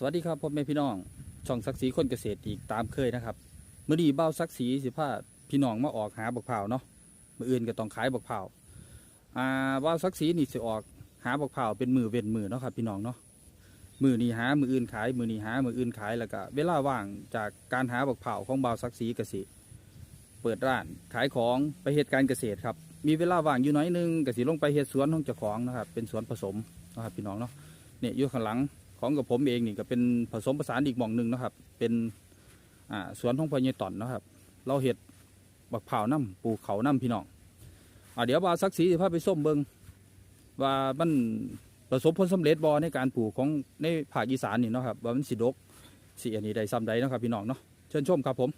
สวัสดีครับพ่อแม่พี่น้อง ช่องศักดิ์ศรีคนเกษตรอีกตามเคยนะครับเมื่อดีเบ้าศักดิ์ศรีสิพาพี่น้องมาออกหาบักเผาเนาะมืออื่นก็ต้องขายบักเผาอ่าเบ้าศักดิ์ศรีนี่สิออกหาบักเผาเป็นมือเว้นมือเนาะครับพี่น้องเนาะมือนี่หามืออื่นขาย มือนี่หามืออื่นขายแล้วก็เวลาว่างจากการหาบักเผาของเบ้าศักดิ์ศรีเกษตรเปิดร้านขายของไปเหตุการเกษตรครับมีเวลาว่างอยู่น้อยนึงก็สิลงไปเฮ็ดสวนของเจ้าของนะครับเป็นสวนผสมนะครับพี่น้องเนาะเนี่ยอยู่ข้างหลัง ของกับผมเองนี่ก็เป็นผสมผสานอีกหม่องหนึ่งนะครับ เป็นอ่าสวนของพญ่ต่อนนะครับ เราเห็ดบักเผาน้ำปลูกเขาน้ำพี่น้องอ่าเดี๋ยวบาสักสีสิพาไปส้มเบิงว่ามันประสบผลสำเร็จบอในการปลูกของในภาคอีสานนี่เนาะครับว่ามันสิดกสีอันนี้ได้ซ้ำใดเนาะครับพี่น้องเนาะเชิญชมครับผม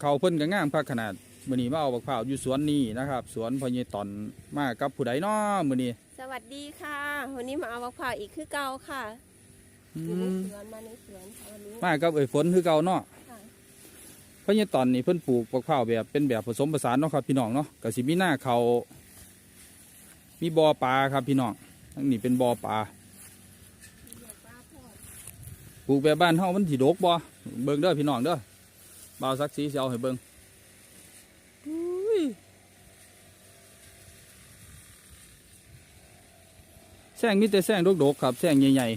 เขาเพิ่นก็งามคักขนาด มื้อนี้มาเอาบักเผาวอยู่สวนนี้นะครับ สวนพ่อใหญ่ต่อนมากับผู้ใดเนาะมื้อนี้สวัสดีค่ะ วันนี้มาเอามะพร้าวอีกคือเก่าค่ะอือยู่ในมสวนมาในสวนค่ะวันนี้มากับเอ่ยฝนคือเก่าเนาะค่ะเพราะเนี่ยตอนนี้เพิ่นปลูกมะพร้าวแบบเป็นแบบผสมผสานเนาะครับพี่น้องเนาะก็สิมีหน้าเขามีบ่อปลาครับพี่น้องทั้งนี้เป็นบ่อปลาปลูกแบบบ้านเฮามันสิดกบ่เบิ่งเด้อพี่น้องเด้อบ่าวสักสีสิเอาให้เบิ่งอุ้ย แซงมีแต่แซงดกๆครับแซงใหญ่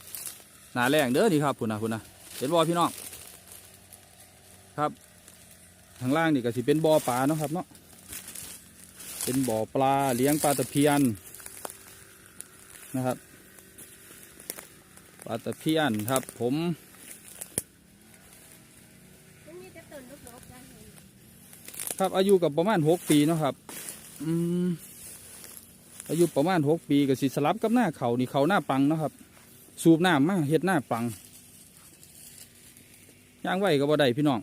ๆหนาแรงเด้อนี่ครับพุ่นนะพุ่นนะเห็นบ่พี่น้องครับทางล่างนี่ก็สิเป็นบ่อปลาเนาะครับเนาะเป็นบ่อปลาเลี้ยงปลาตะเพียนนะครับปลาตะเพียนครับ ผมครับอายุกับประมาณหกปีเนาะครับ อืม อายุประมาณหกปีก็สิสลับกับหน้าเขานี่เขาหน้าปังนะครับ สูบน้ำมาเฮ็ดหน้าปังย่างไหวก็บ่ได้พี่น้อง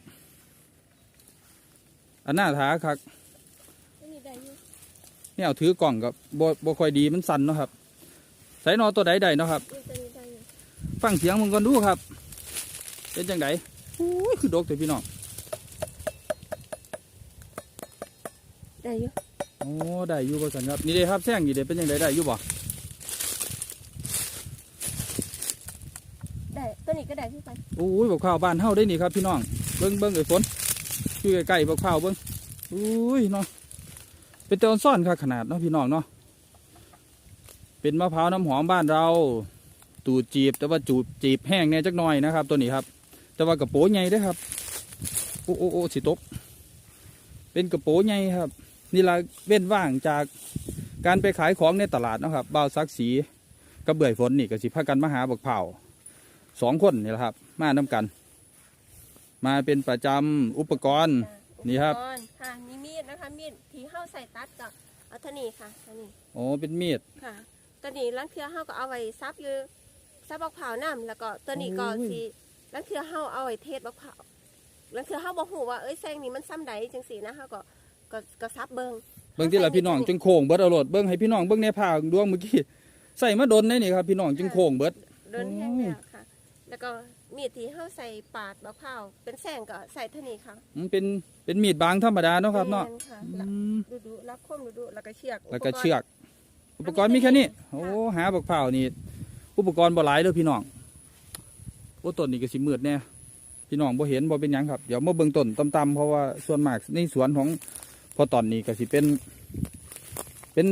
อันหน้าท้าคักไม่มีได้อยู่แนวถือกล่องกับบ่บ่ค่อยดีมันสั่นเนาะครับใส่นอตัวใดใดเนาะครับ ฟังเสียงมึงก่อนดูครับเป็นจังไดอู้คือดกแต่พี่น้องได้อยู่ อ้ได้อยู่บ่สันครับนี่เด้ครับแซงนี่เด้เป็นจังไดได้อยู่บ่ได้ตัวนี้ก็ได้ที่ไปโอ้ยบักข้าวบ้านเฮาได้นี่ครับพี่น้องเบิ่งเบิ่งไอ้ฝนอยู่ใกล้ๆบักข้าวเบิ่งอุ้ยเนาะเป็นต้นซ่อนค่ะขนาดเนาะพี่น้องเนาะเป็นมะพร้าวน้ำหอมบ้านเรา ตูดจีบแต่ว่าจูบจีบแห้งแน่จักหน่อยนะครับ ตัวนี้ครับ แต่ว่ากระโปรงใหญ่เด้อครับโอ้โอ้โอ้สิตกเป็นกระโปรงใหญ่ครับ นี่ละเว้นว่างจากการไปขายของในตลาดเนาะครับบ่าวซักสีกระเบื่อยฝนนี่ก็สิพากันมาหาบักเผาวสองคนนี่แหละครับ มาน้กัน มาเป็นประจำอุปกรณ์นี่ครับอุปกณ์ค่ะมีมีดนะคะมีดที่เข้าใส่ตัดกับเอาตัวนี้ค่ะตัวนี้โอ้เป็นมีดค่ะตัวนี้ลังเทือเข้าก็เอาไว้ซับอยู่ซับมะพร้าวน้ำแล้วก็ตัวนี้ก็โอ้ยสิลังเทือเข้าเอาไว้เทศมะพร้าวลังเทือเข้าบอกหูว่าเอ้ยแซงนี้มันซ้ำใดจังสีนะเขาก็ ก็ก็ซับเบิงเบิ่งที่ละพี่น้องจึงโค้งเบิดเอาโลดเบิ่งให้พี่น้องเบิ่งในผ้าดวงเมื่อกี้ใส่มาดนได้นี่ครับพี่น้องจึงโค้งเบิดโดนแห้งแล้วค่ะ แล้วก็มีดที่เข้าใส่ปาดมะพร้าวเป็นแสงก็ใส่เท่านี้ค่ะมันเป็นเป็นมีดบางธรรมดาเนาะครับเนาะแม่ค่ะอืแล้วมดูดูรับคมดูดูแล้วก็เชือกแล้วก็เชือก อุปกรณ์มีแค่นี้โอ้หาบักเผาวนี่อุปกรณ์บ่หลายเด้อพี่น้องโอ้ต้นนี่ก็สิมืดแน่พี่น้องบ่เห็นบ่เป็นหยังครับเดี๋ยวมาเบิ่งต้นต่ำๆเพราะว่าส่วนมากในสวนของ พอตอนนี้ก็สิเป็น เป็น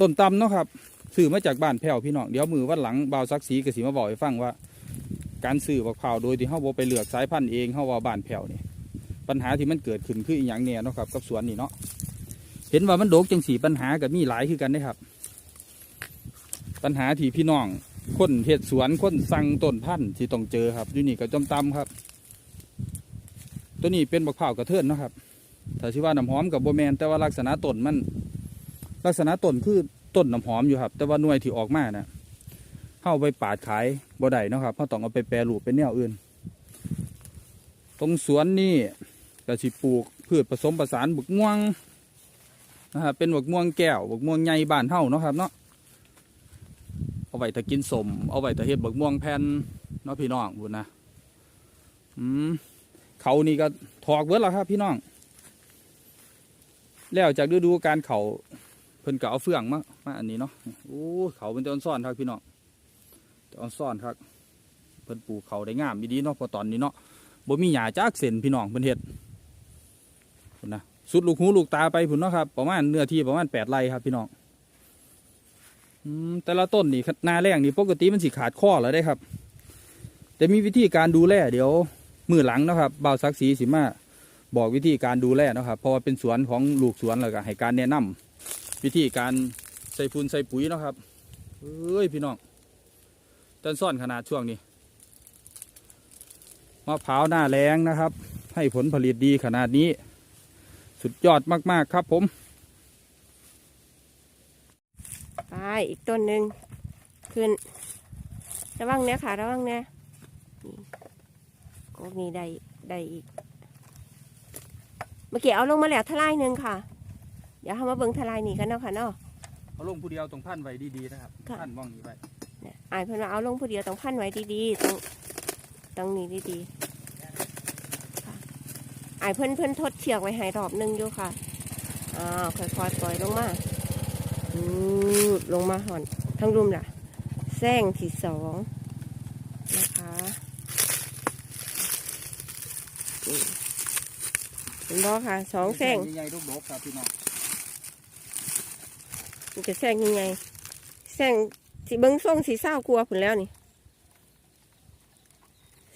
ต้นตำเนาะครับซื้อมาจากบ้านแพ้วพี่น้องเดี๋ยวมือวันหลังบ่าวซักสีก็สิมาบอกให้ฟังว่า การซื้อบักเผาโดยที่เฮาบ่ไปเลือกสายพันธุ์เองเฮาว่าบ้านแพ้วนี่ปัญหาที่มันเกิดขึ้นคืออีหยังเนี่ยเนาะครับกับสวนนี่เนาะเห็นว่ามันโดกจังสีปัญหาก็มีหลายคือกันเด้ครับ ปัญหาที่พี่น้องคนเห็ดสวนคนสั่งต้นพันธุ์ที่ต้องเจอครับอยู่นี่ก็จอมตำครับ ตัวนี้เป็นบักเผากระเทือนเนาะครับ ถ้าชื่อว่าน้ำหอมกับโบแมนแต่ว่าลักษณะต้นมัน ลักษณะต้นคือต้นน้ำหอมอยู่ครับ แต่ว่าหน่วยที่ออกมานะเข้าไปปาดขายบ่ได้นะครับเขาต้องเอาไปแปรรูปเป็นแนวอื่น ตรงสวนนี่ก็สิปลูกพืชผสมผสานบกม่วงนะครับเป็นบกม่วงแก้วบกม่วงใหญ่บานเฮาเนาะครับเนาะเอาไว้ถ้ากินสมเอาไว้ถ้าเฮ็ดบกม่วงแผ่นเนาะพี่น้องบุญนะอืมเขานี่ก็ถอกเบิดแล้วครับพี่น้อง แล้วจากฤดูการเขาเพิ่นก็เอาเฟื่องมามาอันนี้เนาะโอ้เขาเป็นต้นซ่อนครับพี่น้องออนซ่อนครับเพิ่นปลูกเขาได้งามดีเนาะพอตอนนี้เนาะบ่มีหญ้าจักเส้นพี่น้องเพิ่นเฮ็ดนะสุดลูกหูลูกตาไปพุ่นเนาะครับประมาณเนื้อที่ประมาณ8ไร่ครับพี่น้องแต่ละต้นนี่นาแรงนี่ปกติมันสิขาดข้อแล้วได้ครับ แต่มีวิธีการดูแลเดี๋ยวมือหลังนะครับเบาวศักดิ์ศรีสิมา บอกวิธีการดูแลนะครับเพราะว่าเป็นสวนของลูกสวนแล้วก็ให้การแนะนำวิธีการใส่ฝุ่นใส่ปุ๋ยนะครับเอ้ยพี่น้องต้นซ่อนขนาดช่วงนี้มะพร้าวหน้าแรงนะครับ ให้ผลผลิตดีขนาดนี้ สุดยอดมาก ๆ ครับผมไปอีกต้นหนึ่งขึ้น ระวังเนี้ยค่ะ ระวังเนี้ยนี่โอ้มีได้ได้อีก มื่อกี้เอาลงมาแล้วทลายหนึ่งค่ะ เดี๋ยวเอามาเบิ่งทลายนี่กันเนาะค่ะเนาะ เอาลงผู้เดียวตรงพันไว้ดีๆนะครับค่ะ พันมองนี้ไว้เนี่ยอายเพิ่นว่าเอาลงผู้เดียวต้องพันไว้ดีๆต้องต้องนี่ดีๆค่ะอายเพิ่นเพิ่นทดเชือกไว้ให้รอบหนึงอยู่ค่ะอ้าวค่อยๆปล่อยลงมาอือลงมาหอนทั้งรุมล่ะแซงที่สองนะคะนี่ เห็นบ่ค่ะสองแซงใหญ่ๆดกๆครับพี่น้องมันจะแซงยังไงแซงสีเบิ้งส่งสีเศร้ากลัวผุนแล้วนี่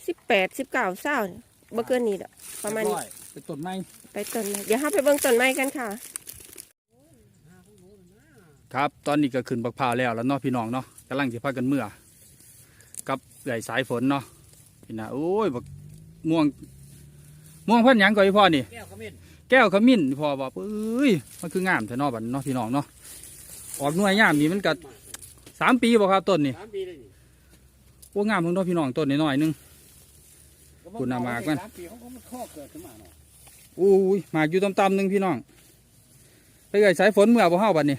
สิบแปดสิบเก้าเศร้าเนี่ยบ่เกินนี้ดอกประมาณนี้เยบอยเป็นต้นไม้ไปต้นไม้เดี๋ยวห้าไปเบิ้งต้นไม้กันค่ะ ครับตอนนี้ก็ขึ้นบักพร้าวแล้วแล้วเนาะพี่น้องเนาะกำลังจะพากันเมื่อ กับไหลสายฝนเนาะพี่นะโอ้ยบักม่วง ม่วงพันธุ์หยังก่อนพี่พ่อนี่ แก้วขมิ้นแก้วขมิ้นพ่อบอกเอ้ยมันคืองามแต่นอบัดเนาะพี่น้องเนาะออกหน่วยงามนี่มันก็สามปีบ่ครับต้นนี่สามปีเลยนี่โอ้งามเพิ่งเนาะพี่น้องต้นน้อยๆหนึง คุณน่ะมากมันสามปีเขาก็มันข้อเกิดขึ้นมาเนาะอู้ยหมากอยู่ต่ำๆหนึงพี่น้องไปไกสายฝนเมื่อบ่เฮาบัดนี้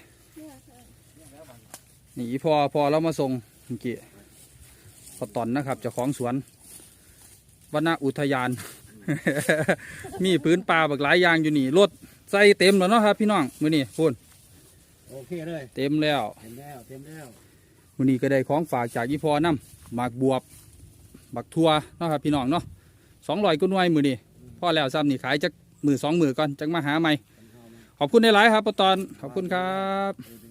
นี่พอพอเรามาส่งเมื่อกี้พอตอนนะครับเจ้าของสวนวนอุทยาน มีพื้นป่าบักหลายอย่างอยู่นี่รถใส่เต็มแล้วเนาะครับ พี่น้องมื้อนี้พูนโอเคเลยเต็มแล้วเต็มแล้วเต็มแล้วมื้อนี้ก็ได้ของฝากจากยี่พอนํหมากบวบบักทั่วเนาะครับพี่น้องเนาะสองร้อยก็หน่วยมื้อนี้พอแล้วซ้ำนี่ขายจักมือสองมือก่อนจักมาหาใหม่ขอบคุณในหลายๆครับปาตอนขอบคุณครับเออ